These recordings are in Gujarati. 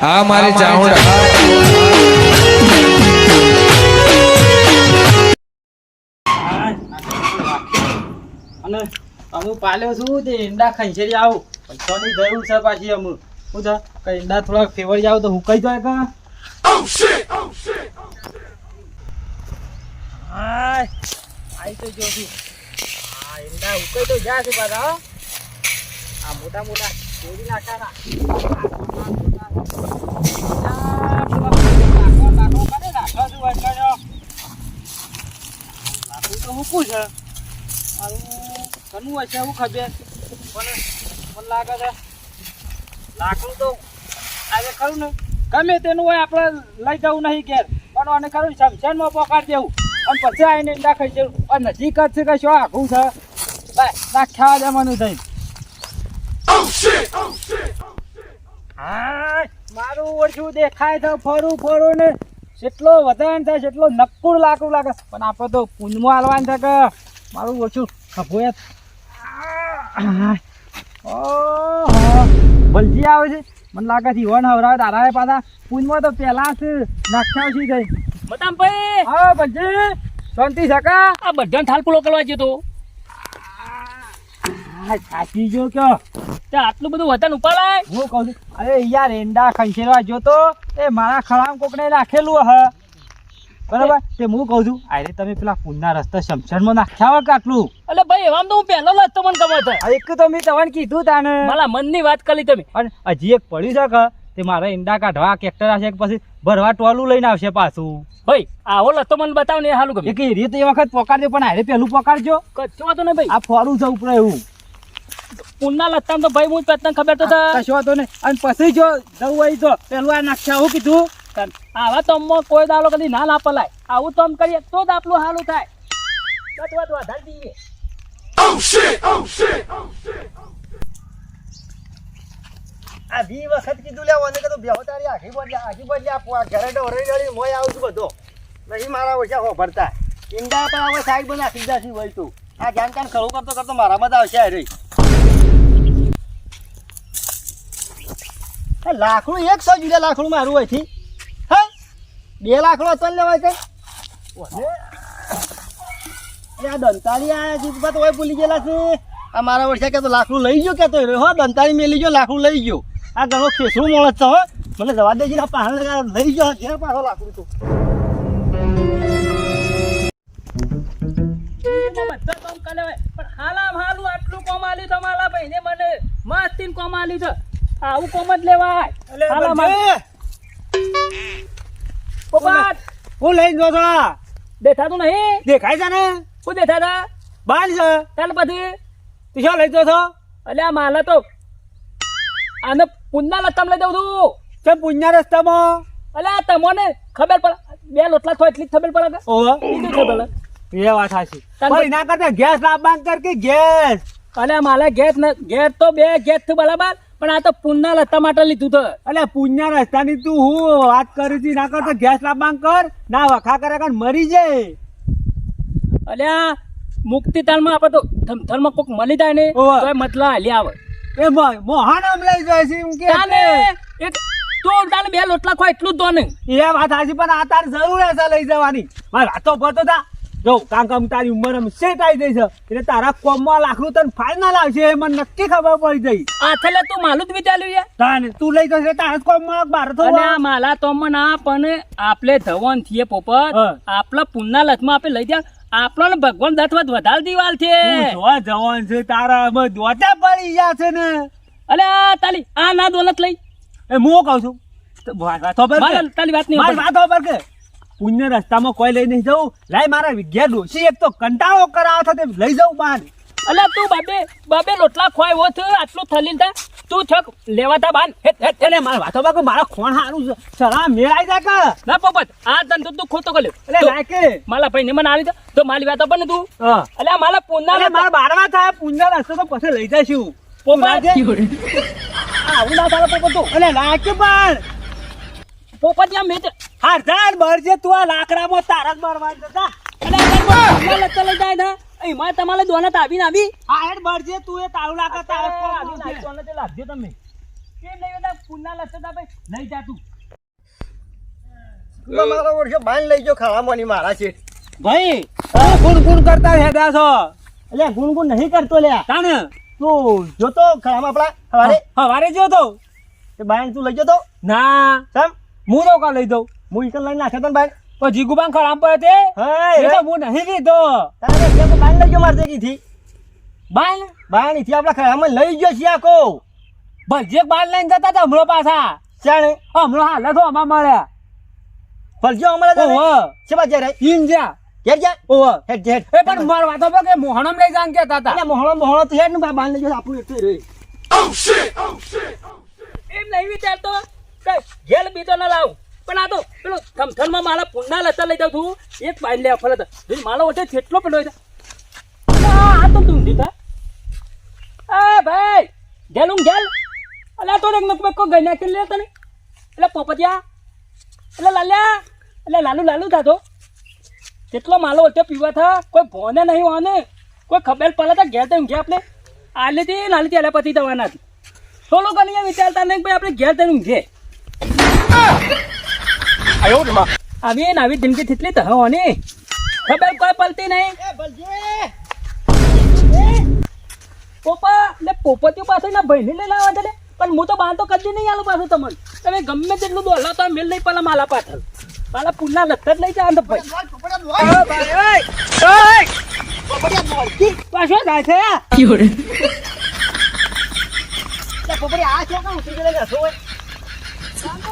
હા મારી અને અમુ પાલ્યો છું તે ઈંડા ખંચેરી આવું. પૈસાની જરૂર છે પાછી અમુ શું છે? કે ઈંડા થોડાક ફેવર જાવ તો હુકાઈ જાય કા હાય આઈ તો જો છું આ ઈંડા હુકાઈ તો જાય છે પાછા આ મોટા મોટા કેરી નાખાના લાકડું છે? મારું ઘણું હોય છે એવું ખબર. મને મને લાગે છે લાકડું તો આજે ખરું ને? ગમે તેનું હોય આપણે લઈ જવું નહીં ઘેર. પણ આને ખરું શમશાનમાં પકડી દેવું. અને પછી આવીને ઈંડા ખાઈ જવું અને નજીક જ છે કે શું આખું છે? બસ નાખ્યા જવાનું થઈ હા મારું ઓછું દેખાય છે ફરું ફરું ને જેટલો વધારે થાય જેટલો નક્કુર લાકડું લાગે પણ આપણે તો પૂંજમાં હાલવાનું છે કે મારું ઓછું ખભો યાર. ઓહો. બલજી આવે છે. મને લાગે છે ઈવન હવરાવે તારા પાછા પૂંજમાં તો પહેલા જ નાખ્યા છે ગઈ બતામ ભાઈ. હા બલજી શાંતિ સકા આ બધાને થાલ પૂરો કરવા જતો હા જો ગયો કયો તે આટલું બધું વતન ઉપાડાય? હું કહું છું અરે યાર એંડા ખંચેરવા જોતો એ મારા ખળામ કોકને નાખેલું હ. બરાબર? તે હું કહું છું અરે તમે પેલા પુનના રસ્તા શમશાનમાં નાખ્યા હોય કે આટલું. એટલે ભાઈ એવામાં તો હું પહેલો રસ્તો મને ગમે તો એક તો મેં તમને કીધું તાને. મારા મનની વાત કરી તમે. અને હજી એક પડ્યું છે કે તે મારા ઈંડા કાઢવા કેક્ટર આવશે કે પછી ભરવા ટોલું લઈને આવશે પાછું. ભાઈ આવો લખતો મને બતાવ ને હાલું ગમે. એક રીત એ વખત પકડજો પણ હારે પેલું પકડજો કચ્છો તો ને ભાઈ. આ ફોરું છે ઉપર એવું. પુનના લખતા તો ભાઈ હું જ તને ખબર તો કશો વાંધો નહીં. અને પછી જો જવું હોય તો પેલું આ નાખ્યા હું કીધું? તન આવા તમમાં કોઈ દાડો કદી ના ના પલાય. આવું તમ કરીએ તો જ આપણું હાલું થાય. વાત વાત વધારે દઈએ. આ બી વખત કીધું લે મને કીધું બેહો તારી આખી બદલે આખી પડ્યા આ ઘરે ડોરે ડોરી મોય આવું છું બધો. નહીં મારા ઓછા હો ભરતા. ઈંડા પણ હવે સાઈડ બના સીધા સી હોય આ ધ્યાન કાન ખરું કરતો કરતો મારા જ આવશે અરે. લાકડું એક સો જુદા લાકડું મારું હોયથી. હે, બે લાખડો અચલ લેવાય ઓને. એ આ દંતાળી આ જીતમાં ભૂલી ગયેલા છે. આ મારા વર્ષે કે તો લાકડું લઈ ગયો કે તો હો, દંતાળી મેલી ગયો, લાકડું લઈ ગયો. આ ઘણો મોણસ છે, હો. મને જવા દેજે લઈ ગયો ઘેર પાછો લાકડું તો. પણ હાલામ હાલું આટલું કોમ આલ્યું તમારા ભાઈને મને. મસ્તીન કોમ આલ્યું છે. આવું કોમ જ લેવાય. હાલો હાલું. પોપટ. હું લઈને જો છો દેખાતું નહીં? દેખાય છે ને? શું દેખાતા? બાર છે. ચાલ પછી. તું શું લઈ જો છો અલ્યા માલા તો આને પુન્ના લતામ લઈ દઉં છું. કેમ પુન્ના રસ્તામાં? અલ્યા તમને ખબર પડે બે લોટલા થો એટલી જ ખબર પડે કે? ઓહો. બીજું ખબર? એ વાત સાચી. પણ એના કરતા ગેસ લાવવાનું કર કે ગેસ. અલ્યા માલે ગેસ ન ગેસ તો બે ગેસથી બરાબર. પણ આ તો પુન્ના રસ્તા માટે લીધું તો. અલે પુણ્યા રસ્તાની તું હું વાત કરું છું ના કરતા ગેસ લાવવાનું કર. ના વખા કરે કર મરી જાય અલ્યા મુક્તિ તાલમાં આપણે તો થમથલમાં કોક મળી જાય ને. તો મતલા હાલી આવે. એ ભાઈ મોહાન આમ લઈ જાય છે એમ કે. તાને એક તો તાને બે લોટલા ખો એટલું જ દો ને એ વાત હાજી પણ આ તાર જરૂર હશે લઈ જવાની. મારે વાતો ભરતો તા. જો કારણ કે તારી ઉંમર આમ સેટ આવી છે એટલે તારા કોમમાં લાકડું તને ફાઇલ ના લાવશે એ મને નક્કી ખબર પડી જઈ આ થેલે તું માલું જ વિચાર્યું યાર તાને તું લઈ જશે તારા કોમમાં બાર તો અને આ માલા તો ના પણ આપણે ધવન થઈએ પોપટ. હા. આપણા પુન્ના લથમાં આપણે લઈ જા. આપણો ભગવાન દત્ત વધારે દિવાલ છે. જોવા જવાન છે તારા અમે દોટા પડી ગયા છે ને. અલે આ તાલી આ ના દોલત લઈ. એ હું કહું છું? વાત- તાલી વાત નહીં વાતો પર કે પુણ્ય રસ્તામાં કોઈ લઈ નહીં જવું. લાય મારા વિદ્યા ડોશી એક તો કંટાળો કરાવો થતે લઈ જાઉં બહાર અલે તું બાબે બાબે લોટલા ખોય હોત આટલું થલીન તા તું છક લેવા તા બાન એટલે મારા વાતો પર કે મારા ખોણ હારું છે. સલા મેળાઈ જાય કા. ના પોપટ આ ધંધો તું ખોટો કર્યો. એટલે તો લાય કે. માલા ભાઈ ને મને આવી તો મારી વાતો પણ તું. હા. અલે આ માલા પુન્ના એટલે મારા બારવા થાય પુણ્ય રસ્તો તો પછી લઈ જઈશું. પોપટ. આવું ના ચાલે પોપટ તું. એટલે લાય કે પણ પોપટ યા મેં હા બરજે તું આ લાકડામાં તારા જ બરવાન જતા લઈ જાય ને. એમાં તમારે દોનત આવીને આવી? હા હેડ બરજે તું એ તારું લાકડા તારા પર આવી દોનત લાગજો તમે. કેમ લઈ જતા પુના લસતા ભાઈ? લઈ જા તું મારો બાંધ લઈ છે. ભાઈ તમે ગુણ ગુણ કરતા હેડા છો. એટલે ગુણગુણ નહીં કરતો લ્યા. તાણ? તું જોતો ખાવામાં આપણા હવારે? હવારે જો તો તે બાંધ તું લઈ જતો ના. સમ હું તો કા લઈ દઉં હું ઈકલ લઈને ભાઈ. તો જીગુ બાંધ પણ જીગુબાન ખરાબ પડે તે? એ તો હું નહીં લીધો. તારે કે તો બાંધ લઈ ગયો મારતે કીધી બાલ બાંધ નીથી આપણે ખાવામાં લઈ ગયો છે આખો. ભલજે બાલ લઈને જતા હતા હમણાં પાછા. ચાણે હમણાં હાલ તો અમાર મળ્યા ફરજો હમણાં તો હો છે બાજે રે ઈન જા ઘેર જા. ઓહો. હેડ હેડ. એ પણ માર વાતો પર કે મોહણમ લઈ જાન કેતા હતા. અલ્યા મોહળો મોહળો તો હેડ ને બા બાંધ લઈ ગયો. આપણું એટલે રે એમ નહીં વિચારતો. ઘેર બીજો ના લાવ. પણ આ તો પેલો થમથનમાં મારા પુંડા લતા લઈ જાઉં છું. એક પાઇલ લે ફરત જો મારો ઓટે કેટલો પેલો આ આ તો તું દીધા એ ભાઈ ગેલું ગેલ અલે, આ તો એક નક કો ગઈ નાખી લે તને? એટલે પોપતિયા એટલે લાલ્યા, એટલે લાલુ લાલુ થાતો જેટલો માલો ઓટે પીવા થા? કોઈ ભોને નહીં વાને કોઈ ખબર પડે તો ઘેર તો ઊંઘે આપણે. આલેથી નાલીથી આલ્યા પછી દવાના થોડું કનીએ વિચારતા નહીં ભાઈ આપણે ઘેર તને ઊંઘે આવી ને આવી જિંદગી થીતલી તો હોને ખબર કોઈ પલતી નહીં પોપા લે પોપતિયો પાસે ના ભાઈને લઈ લાવા દે. પણ હું તો બાંધો કદી નહીં આલો પાછું તમને તમે ગમે તેટલું દોડલા તો મેલ નહીં પેલા માલા પાછળ માલા પુલના લથર લઈ જાય તો ભાઈ પાછો જાય છે આ છે ઉતરી ગયેલા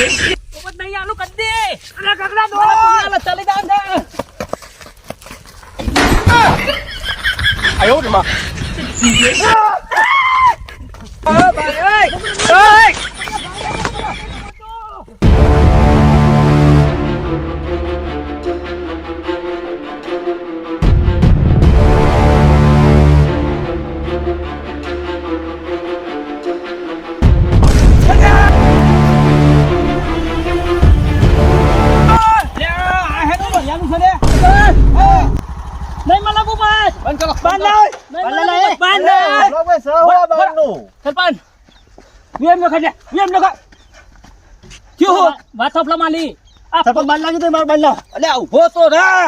Yes. વેમ નો ખાજે વેમ નો ખા ક્યો હો વાત થપલા માલી આ સરપંચ બાંધ લાગી તો મારું બાંધ લાવ. અલે ઊભો તો રા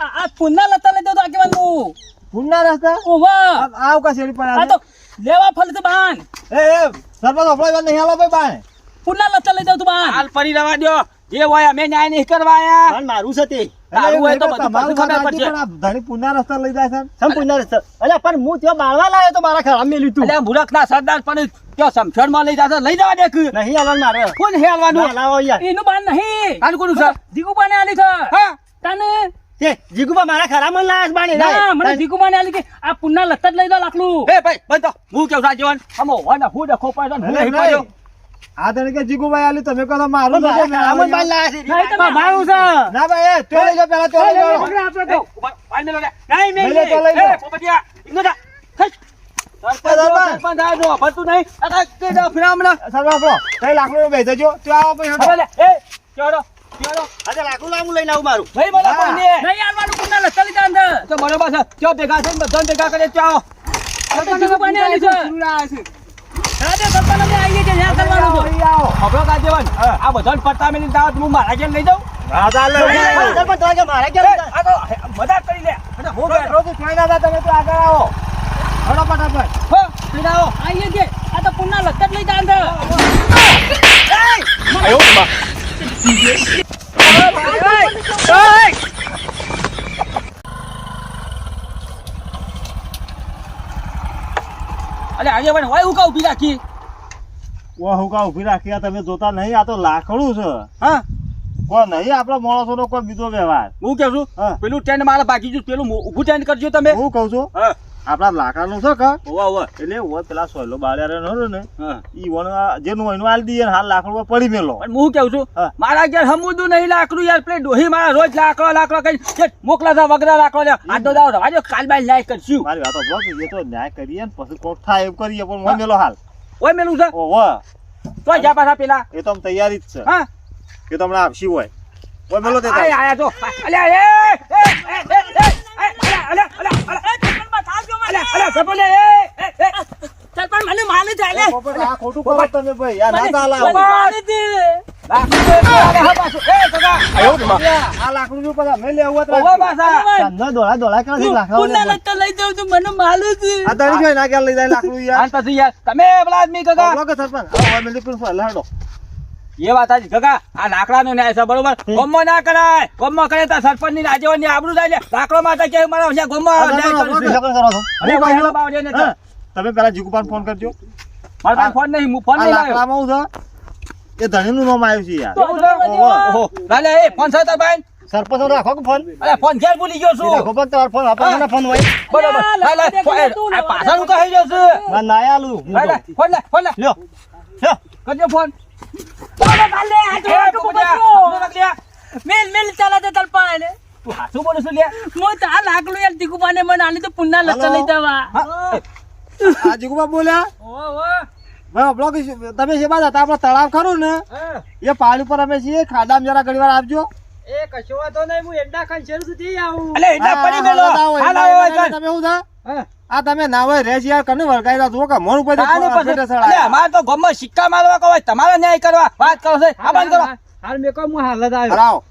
આ આ પુના લતા લઈ દો તો આગેવાન હું ભૂંડના રસ્તા ઓવા આવ કા શેરી પર આ. તો લેવા ફળ તો બાન એ એ સરપંચ આપણો વાત નહીં આલો ભાઈ બાણ. પુના લતા લઈ દો તું બાન હાલ પડી રવા દો જે હોય અમે ન્યાય નહીં કરવા આયા બાણ મારું છે તે તારું હોય તો બધું ખબર પડશે. પણ ધણી પૂના રસ્તા લઈ જાય છે સમ પૂના રસ્તા અલ્યા પણ હું ત્યાં બાળવા લાવ્યો તો મારા ખરાબ મેલ્યું તું અલે મૂરખ ના સરદાર પણ કયો સમસણમાં લઈ જાતો લઈ જવા દે કે નહીં આવવાનું મારે. કોણ હેલવાનું? ના, લાવો યાર એનું બાન નહીં. કાન કોનું છે? જીગુ બાને આલી છે. હા. તને? તે જીગુબા મારા ખરામાં લાયા છે બાણે ના મને જીગુ બાને આલી કે આ પુના લતા જ લઈ દો લાકડું. એ ભાઈ બંધ હું કેવું સાચવન હમો હોય ને હું ડખો પડ્યો ને હું નહીં પડ્યો? આ તરીકે જીગુભાઈ આલી તમે કહો મારું નથી, ખરામાં જ મારું બાણ લાયા છે નહીં તમે મારું છે. ના ભાઈ તો લઈ જાઓ પેલા તો લઈ પકડે આપણે તો નહીં નહીં લઈ. એ પોપટિયા ઇંગો જા હટ. આ છે? છે. છે. બધાને પત્તા મેલી હું મારા ઘેર લઈ જાઉં. મારે તો મજાક કરી લે. હું ઘેર. રોજ જોઈ તમે તો આગળ આવો. હળો ફટાફટ. હો, પીડાઓ. આઈએ કે? આ તો પુના જ લઈ આયો મા અલે આજે પણ હોય હું ઊભી ઊભી રાખી. ઓ હુકા ઊભી રાખી. આ તમે જોતા નહીં આ તો લાકડું છે. હા? કોઈ નહીં આપણા માણસો નો કોઈ બીજો વ્યવહાર. હું કેવું છું હા. પેલું ટેન્ટ મારે બાકી પેલું ઊભું ટેન્ટ કરજો તમે. હું કહું છું? હા. આપડા લાકડાનું છે કે? ઓવા ઓવા એટલે ઓય પેલા સોયલો બાળ્યા રહ્યો ને હા. ઈ વણ જેનું એનું આલ દઈએ હાલ લાકડું પડી મેલો. પણ હું કેવું છું. મારા ઘેર હમુદું નહીં લાકડું યાર પેલી ડોહી મારા રોજ લાકડો લાકડો કઈ મોકલા હતા વગડા લાકડો લે. આટલો દાવ રવાજો કાલ બાય ન્યાય કરશું. મારી વાતો બ્લોક એ તો ન્યાય કરીએ ને પછી કોક થાય એમ કરીએ પણ મોય મેલો હાલ. ઓય મેલું છે? ઓહો તો જા પાછા પેલા. એ તો આમ તૈયારી જ છે. હા. એ તો હમણાં આપશી હોય. ઓય મેલો તે આયા તો અલ્યા એ એ એ એ અલ્યા અલ્યા અલ્યા. અલ્યા અલ્યા સપો લે એ એ એ મને માને ચાલે આ ખોટું કરો તમે ભાઈ આ ના ચાલે. લાકડું દે અરે તમે પેલા આદમી કાકા સરપંચ એ વાત સાચી. ગગા આ લાકડાનો ન્યાય છે બરોબર? ગમો ના કરાય. ગમો કરે તો સરપંચની રાજેવનની આબરૂ થાય છે. લાકડો માટે કે મારા છે ગમો ના, ના, ને તમે પેલા જીગુપાન ફોન કરજો. મારા પાસે ફોન નહીં હું ફોન નહીં લાકડામાં હું છે? એ ધણીનું નામ આવ્યું છે યાર. ઓહો. લાલે, એ ફોન છે તાર ભાઈ. સરપંચ રાખો કે ફોન? અરે ફોન ઘેર ભૂલી ગયો છું. રાખો પણ તમારો ફોન આપણો કોનો ફોન હોય. બરોબર. લાલે, ફોન- આ પાછળનું કહી ગયો છું. ના ના આલું. ફોન લે ફોન લે. લ્યો લ્યો. કરજો ફોન. એ, પોપડિયા, તું રખ લ્યા. મેલ મેલ ચાલા તે તલપાય ને તું હાચું બોલું છું લ્યા? મો તો આ યાર તીકુપાને મને આલી તો પુન્ના લતા લઈ જવા. આ જીગુબા બોલ્યા ઓહો. ભાઈ બ્લોક તમે છે બાદ હતા આપણો તળાવ ખરું ને? એ પાણી ઉપર અમે છીએ ખાડામાં જરા ઘણી વાર આપજો એ કશો વાંધો નહીં હું એડા ખાન શેર સુધી આવું. પડી હાલ તમે થા? આ તમે ના હોય રેસ યાર કને વળગાઈ દો કે મોન ઉપર અલે, અમારે તો ગામમાં સિક્કા મારવા કહો તમારે ન્યાય કરવા. વાત કરો છે આ બંધ કરો. હાલ મેં કહું હું હાલ જ આવ્યો. હરાવો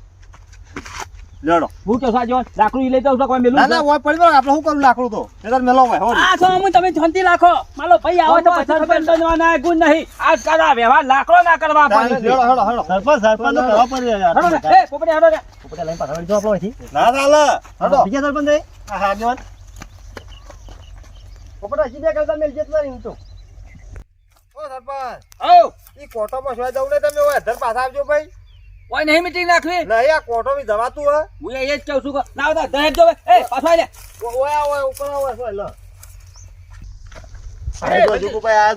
લેડો. હું તો સાજો લાકડું લઈ જાઉં છું કોઈ મેલું ના ના ઓય પડી આપણે શું કરું લાકડું તો? એટલે મેલો હોય હો આ તો હું તમે શાંતિ લાખો માલો ભાઈ આવો તો પછી સરપંચ બનવાના ગુણ નહીં. આ કરા વ્યવહાર લાકડો ના કરવા પડે. હેડો હેડો. સરપંચ સરપંચ તો કરવા પડે યાર. હડો ને, એ, પોપડી હેડો ને. પોપટા લઈને પાછા વળી જાઓ આપણો. ના ચાલે હેડો. બીજા સરપંચ? આ હા આગેવાન. પોપટા હજી બે કરતા મેલ જેટલા નહીં તો. ઓ સરપંચ આવ. ઈ કોટોમાં સોય દઉં ને તમે ઓય ધર પાછા આવજો ભાઈ. ઓય નહીં મીટિંગ નાખવી. નહીં આ કોટો બી જવાતું હે. હું એ જ કહું છું કે ના આવતા દહેજ જો એ પાછો આલે ઓય ઓય ઉપર આ સોય લો. જો જો જા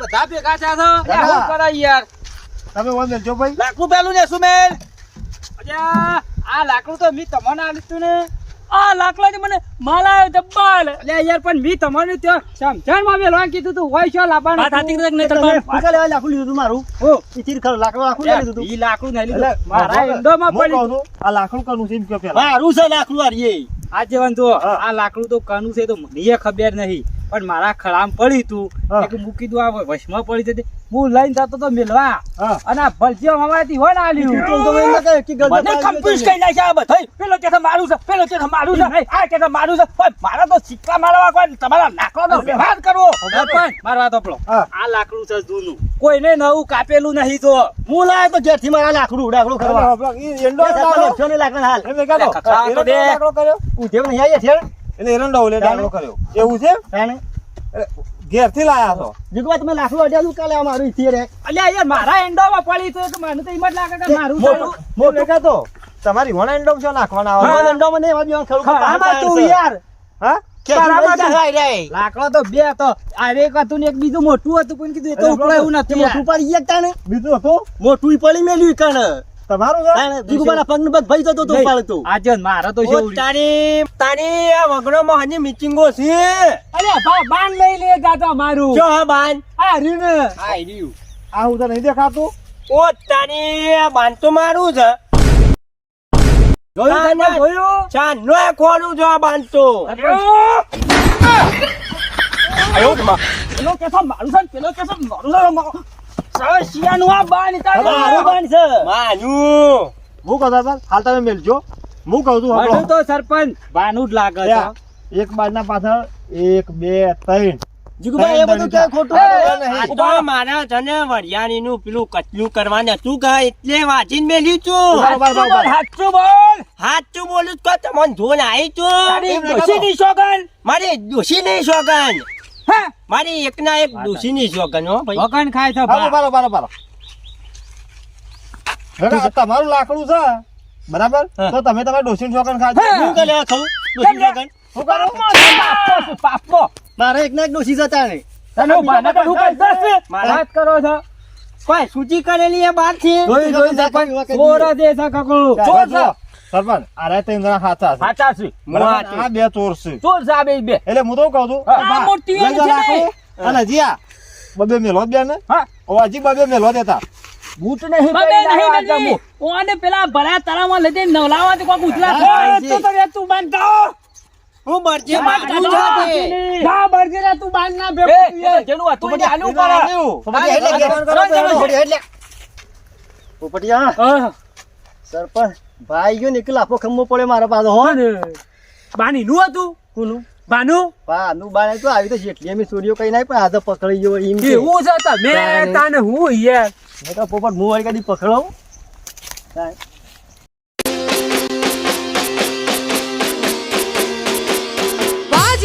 બધા ભેગા થયા છો. દાદા. શું કરાય યાર. તમે ઓય મેલજો ભાઈ. લાકડું પેલું ને સુમેલ. આ લાકડું તો મેં તમને આપ્યું તું ને. આ લાકડાથી મને માલ આવ્યો દબ્બાલ અલ્યા યાર પણ મી તમારું ત્યાં સમજાણમાં મેલવા કીધું તું હોય છો લાવવાનું વાત હાથી? કદાચ નહીં તમે તલપાય ફૂંકા લેવા લાકડું લીધું હતું મારું. ઓ, ઈ ચીર ખરું લાકડું લાકડું લઈ લીધું ઈ લાકડું નહીં લીધું મારા ઇન્ડો માં પડી આ લાકડું કનું છે એમ કે પેલા. મારું છે લાકડું આ રે આ જેવન જો આ લાકડું તો કનું છે તો મને ખબર નહીં. પણ મારા ખળામ પડી તું. કે મૂકી દઉં આ વશમાં પડી જતી હું લઈને જતો તો મેલવા. અને આ ભલજીઓ અમારાથી હોય ને આલ્યું મને ગયો કરી નાખ્યા આ બધાય. પેલો કે મારું છે પેલો કે મારું છે આ કે મારું છે. પણ મારા તો સિક્કા મારવા કોઈ તમારા લાકડાનો વ્યવહાર કરવો. સરપંચ, મારવા તો પેલો આ લાકડું છે જૂનું. કોઈને નવું કાપેલું નહીં તો હું લાય તો ઘેરથી મારા લાકડું ઉડાકડું કરવા. ઈ એ સરપંચ લાકડો. હાલ. ઉઠે નહીં આવીએ છે. એટલે એરંડો ઓલે ડાકડો કર્યો. એવું છે? તાણે ઘેરથી લાયા છો? જીગવા તમે લાકડું અડ્યાલું કાલે આ મારું ઈથી રે અલ્યા યાર મારા એંડોમાં પડી તો કે મને તો એમ જ લાગે કે મારું મોટું મોટું તો? તમારી વણ એન્ડો છો નાખવાના આવે હા, દંડોમાં નહીં એમાં બેવાનું ખરું આમાં તું યાર. હા? લાકડો તો બે હતો. આ એક હતું ને એક બીજું મોટું હતું પણ કીધું એ તો એવું નથી. મોટું પડી ગયા બીજું હતું? મોટું ઈ પડી મેલ્યું કણ તમારું છે? જીગુબાના પગનું પગ ભાઈ જતો તો ઉપાડતો આજે મારો તો છે. તારી તારી આ વગડોમાં હની મિચિંગો છે. અરે બા બાન લઈ લે જાતો મારું. જો હા બાન આ રહ્યું ને આ રહ્યું. આ હું તો નહીં દેખાતું? ઓ તારી આ બાન તો મારું છે. જોયું તને જોયું? ચા નો ખોલું જો આ બાન તો. પેલો કેસો મારું છે પેલો કેસો મારું છે આ. મારું બાન છે. માનું. હું કહું છું, હાલ તમે મેલજો હું કહું છું મને તો સરપંચ. બાનું જ લાગે છે. એક બાજના પાછળ એક બે ત્રણ. જીગુબા એ બધું ક્યાં ખોટું તો મારા તને વરિયાળી નું પેલું કચલું કરવાનું હતું કે એટલે વાંચીને મેલ્યું છું સાચું બોલ. સાચું બોલું. તો તમને ધોન આવી છું. મારી ડોશીની સોગન હા? મારી એકના એક ડોશીની સોગન હો ભાઈ. વગન ખાય છે બારો બારો બારો બારો હેડા આ તમારું લાકડું છે. બરાબર? તો તમે તમારા ડોશીને છોકરાને ખાજો. હું. કે લેવા ખાવું ડોશીને છોકરાને? હું કરો? પાપો મારે એક ના એક ડોસી જતા ને તને ઊભા નકર હું કઈ દસ વાત કરો છો? કોઈ સૂચી કરેલી એ બારથી જોઈ જોઈ સરપંચ ચોર દે છે કકડું. ચોર જો, સરપંચ અરે ત્રણ જણા સાચા છે સાચા છે? આ બે ચોર છે. ચોર સાહેબ એ બે એટલે હું તો કહું છું આ મોટી અને જીયા બબે મેલો બે ને હા. ઓ હજી બબે મેલો દેતા બૂટ નહીં બબે નહીં આ ઓને પેલા ભરા તળાવમાં લઈ જઈને નવલાવા તો કોક ઉતરા તો તો રે તું બાંધ દો હું બરજે માં તું. છું ના બરજે રે તું બાંધ ના તો જેનું હતું આલ્યું પડે. પોપટિયા એટલે એટલે પોપટિયા. હા. સરપંચ ભાઈ ગયો ને એક લાફો ખમ્મો પડે મારા પાસે હો. બાની નું હતું? કોનું? બાનું? બાનુ બાને તો આવી તો જેટલી એમ ચોરીઓ કઈ નહીં પણ આ તો પકડી ગયો એમ કે. હું છે મે તાને. હું યાર? મેં તો પોપટ હું વાળી કદી પકડાવું કાંઈ.